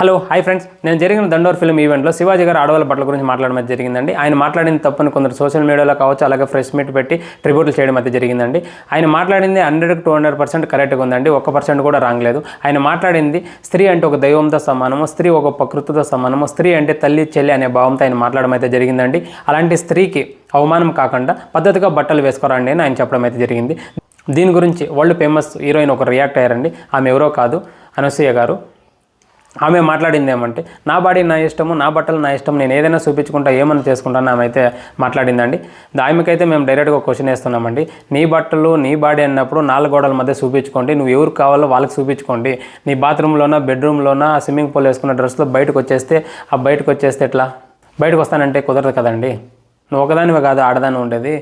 Hello hi friends. నేను జరిగిన దండోర్ film ఈవెంట్లో శివాజీ గారు ఆడవాళ్ళ బట్టల గురించి మాట్లాడడం జరిగిందండి. ఆయన మాట్లాడిన తప్పని కొందరు సోషల్ మీడియాలో కావచ్చు అలాగే ఫ్రెష్ మీట్ పెట్టి ట్రిబ్యూట్లు చేయడం అయితే జరిగిందండి. ఆయన మాట్లాడింది హండ్రెడ్ టూ హండ్రెడ్ పర్సెంట్ కరెక్ట్గా ఉందండి. ఒక పర్సెంట్ కూడా రాంగ్ లేదు. ఆయన మాట్లాడింది స్త్రీ అంటే ఒక దైవంతో సమానము స్త్రీ ఒక ప్రకృతితో సమానము స్త్రీ అంటే తల్లి చెల్లి అనే భావంతో ఆయన మాట్లాడడం అయితే జరిగిందండి. అలాంటి స్త్రీకి అవమానం కాకుండా పద్ధతిగా బట్టలు వేసుకోరండి అని ఆయన చెప్పడం అయితే జరిగింది. దీని గురించి వరల్డ్ ఫేమస్ హీరోయిన్ ఒక రియాక్ట్ అయ్యారండి. ఆమె ఎవరో కాదు అనసూయ గారు. ఆమె మాట్లాడింది ఏమంటే నా బాడీ నా ఇష్టము నా బట్టలు నా ఇష్టం నేను ఏదైనా చూపించుకుంటా ఏమైనా చేసుకుంటాను ఆమె అయితే మాట్లాడిందండి. ఆమెకైతే మేము డైరెక్ట్గా క్వశ్చన్ వేస్తున్నామండి. నీ బట్టలు నీ బాడీ అన్నప్పుడు నాలుగు గోడల మధ్య చూపించుకోండి. నువ్వు ఎవరు కావాలో వాళ్ళకి చూపించుకోండి. నీ బాత్రూంలోనా బెడ్రూమ్లోనా స్విమ్మింగ్ పూల్ వేసుకున్న డ్రెస్లో బయటకు వచ్చేస్తే ఆ బయటకు వచ్చేస్తే ఎట్లా? బయటకు వస్తానంటే కుదరదు కదండి. నువ్వు ఒకదానివే కాదు ఆడదాని ఉండేది.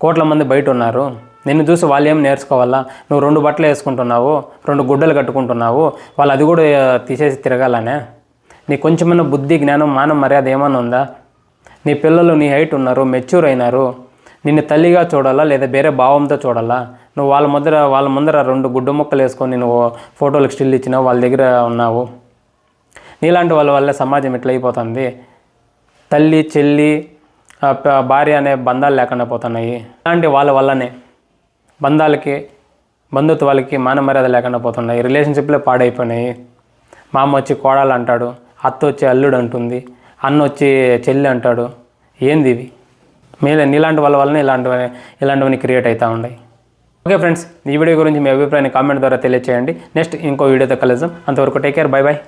కోట్ల మంది బయట ఉన్నారు. నిన్ను చూసి వాళ్ళు ఏం నేర్చుకోవాలా? నువ్వు రెండు బట్టలు వేసుకుంటున్నావు రెండు గుడ్డలు కట్టుకుంటున్నావు వాళ్ళు అది కూడా తీసేసి తిరగాలనే? నీ కొంచెమైనా బుద్ధి జ్ఞానం మానం మర్యాద ఏమన్నా ఉందా? నీ పిల్లలు నీ హైట్ ఉన్నారు మెచ్యూర్ అయినారు నిన్ను తల్లిగా చూడాలా లేదా వేరే భావంతో చూడాలా? నువ్వు వాళ్ళ ముందర వాళ్ళ ముందర రెండు గుడ్డు ముక్కలు వేసుకొని నువ్వు ఫోటోలకు స్టిల్ ఇచ్చినావు వాళ్ళ దగ్గర ఉన్నావు. నీలాంటి వాళ్ళ వల్ల సమాజం ఎట్లా అయిపోతుంది. తల్లి చెల్లి భార్య అనే బంధాలు లేకుండా పోతున్నాయి. అలాంటి వాళ్ళ వల్లనే. బంధాలకి బంధుత్వాలకి మాన మర్యాద లేకుండా పోతున్నాయి. రిలేషన్షిప్లే పాడైపోయినాయి. మా అమ్మ వచ్చి కోడలు అంటాడు అత్త వచ్చి అల్లుడు అంటుంది అన్న వచ్చి చెల్లి అంటాడు. ఏంది ఇవి? మీల నీలాంటి వాళ్ళ వల్లనే ఇలాంటివి ఇలాంటివన్నీ క్రియేట్ అవుతూ ఉన్నాయి. ఓకే ఫ్రెండ్స్ ఈ వీడియో గురించి మీ అభిప్రాయాన్ని కామెంట్ ద్వారా తెలియచేయండి. నెక్స్ట్ ఇంకో వీడియోతో కలుద్దాం. అంతవరకు టేక్ కేర్ బై బాయ్